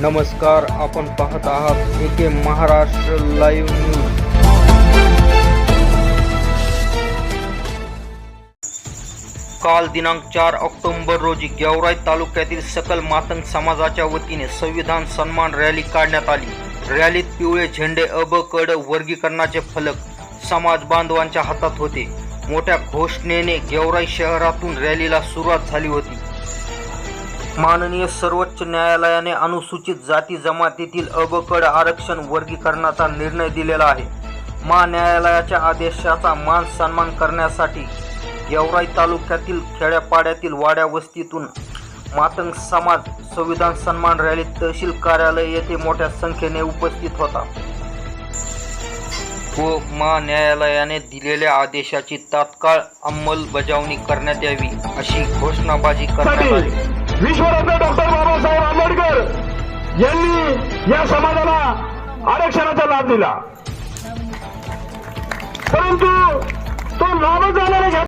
नमस्कार आपण पाहत आहात एके महाराष्ट्र लाईव्ह न्यूज. काल दिनांक चार ऑक्टोबर रोजी गेवराई तालुक्यातील सकल मातंग समाजाच्या वतीने संविधान सन्मान रॅली काढण्यात आली. रॅलीत पिवळे झेंडे अब कड वर्गीकरणाचे फलक समाज बांधवांच्या हातात होते. मोठ्या घोषणेने गेवराई शहरातून रॅलीला सुरुवात झाली होती. माननीय सर्वोच्च न्यायालयाने अनुसूचित जाती जमातीतील अबकड आरक्षण वर्गीकरणाचा निर्णय दिलेला आहे. मा न्यायालयाच्या आदेशाचा मान सन्मान करण्यासाठी गेवराई तालुक्यातील खेड्यापाड्यातील वाड्या वस्तीतून मातंग समाज संविधान सन्मान रॅलीत तहसील कार्यालय येथे मोठ्या संख्येने उपस्थित होता. व मा न्यायालयाने दिलेल्या आदेशाची तात्काळ अंमलबजावणी करण्यात यावी अशी घोषणाबाजी करण्यात आली. विश्वरत्न डॉक्टर बाबासाहेब आंबेडकर यांनी या समाजाला आरक्षणाचा लाभ दिला. परंतु तो लाभच झाला